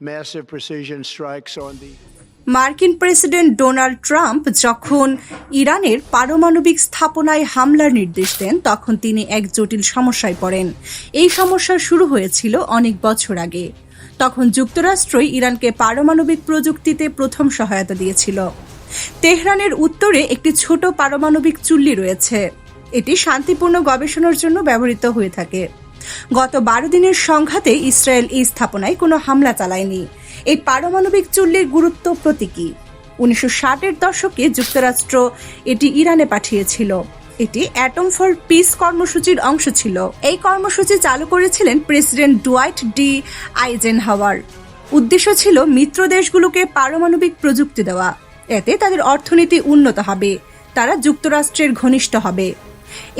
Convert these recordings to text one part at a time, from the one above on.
massive precision strikes on the মার্কিন president Donald Trump যখন ইরানের পারমাণবিক স্থাপনায় হামলার নির্দেশ দেন, তখন তিনি এক জটিল সমস্যায় পড়েন। এই সমস্যা শুরু হয়েছিল অনেক বছর আগে। তখন যুক্তরাষ্ট্রই ইরানকে পারমাণবিক প্রযুক্তিতে প্রথম সহায়তা দিয়েছিল। তেহরানের উত্তরে একটি ছোট পারমাণবিক চুল্লি রয়েছে। এটি শান্তিপূর্ণ গবেষণার জন্য ব্যবহৃত হয়ে থাকে। গত বারো দিনের সংঘাতে ইসরায়েল এই স্থাপনায় কোনো হামলা চালায়নি। এই পারমাণবিক চুল্লির গুরুত্ব প্রতীকী। উনিশশো ষাটের দশকে যুক্তরাষ্ট্র এটি ইরানে পাঠিয়েছিল। এটি অ্যাটম ফর পিস কর্মসূচির অংশ ছিল। এই কর্মসূচি চালু করেছিলেন প্রেসিডেন্ট ডুয়াইট ডি আইজেন হাওয়ার উদ্দেশ্য ছিল মিত্র দেশগুলোকে পারমাণবিক প্রযুক্তি দেওয়া। এতে তাদের অর্থনীতি উন্নত হবে। তারা যুক্তরাষ্ট্রের ঘনিষ্ঠ হবে।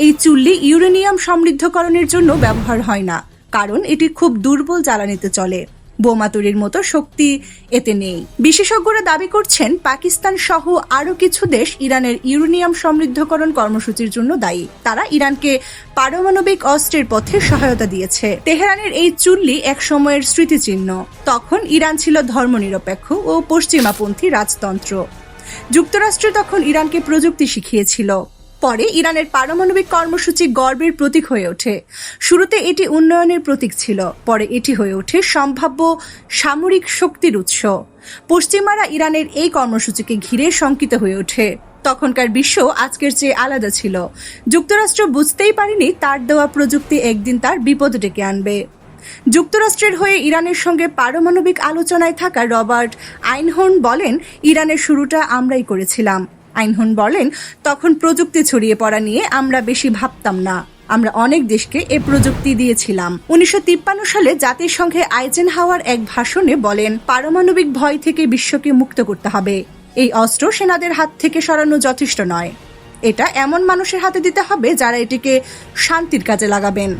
এই চুল্লি ইউরেনিয়াম সমৃদ্ধকরণের জন্য ব্যবহার হয় না, কারণ এটি খুব দুর্বল জ্বালানিতে চলে। বোমা তৈরির মতো শক্তি এতে নেই। বিশেষজ্ঞরা দাবি করছেন, পাকিস্তান সহ আরও কিছু দেশ ইরানের ইউরেনিয়াম সমৃদ্ধকরণ কর্মসূচির জন্য দায়ী। তারা ইরানকে পারমাণবিক অস্ত্রের পথে সহায়তা দিয়েছে। তেহরানের এই চুল্লি এক সময়ের স্মৃতিচিহ্ন। তখন ইরান ছিল ধর্মনিরপেক্ষ ও পশ্চিমাপন্থী রাজতন্ত্র। যুক্তরাষ্ট্র তখন ইরানকে প্রযুক্তি শিখিয়েছিল। পরে ইরানের পারমাণবিক কর্মসূচি গর্বের প্রতীক হয়ে ওঠে। শুরুতে এটি উন্নয়নের প্রতীক ছিল, পরে এটি হয়ে ওঠে সম্ভাব্য সামরিক শক্তির উৎস। পশ্চিমারা ইরানের এই কর্মসূচিকে ঘিরে শঙ্কিত হয়ে ওঠে। তখনকার বিশ্ব আজকের চেয়ে আলাদা ছিল। যুক্তরাষ্ট্র বুঝতেই পারেনি তার দেওয়া প্রযুক্তি একদিন তার বিপদ ডেকে আনবে। যুক্তরাষ্ট্রের হয়ে ইরানের সঙ্গে পারমাণবিক আলোচনায় থাকা রবার্ট আইনহোর্ন বলেন, ইরানের শুরুটা আমরাই করেছিলাম। আইনহোর্ন বলেন, তখন প্রযুক্তি ছড়িয়ে পড়া নিয়ে আমরা বেশি ভাবতাম না। আমরা অনেক দেশকে এ প্রযুক্তি দিয়েছিলাম। উনিশশো তিপ্পান্ন সালে জাতিসংঘে আইজেন হাওয়ার এক ভাষণে বলেন, পারমাণবিক ভয় থেকে বিশ্বকে মুক্ত করতে হবে। এই অস্ত্র সেনাদের হাত থেকে সরানো যথেষ্ট নয়। এটা এমন মানুষের হাতে দিতে হবে যারা এটিকে শান্তির কাজে লাগাবেন।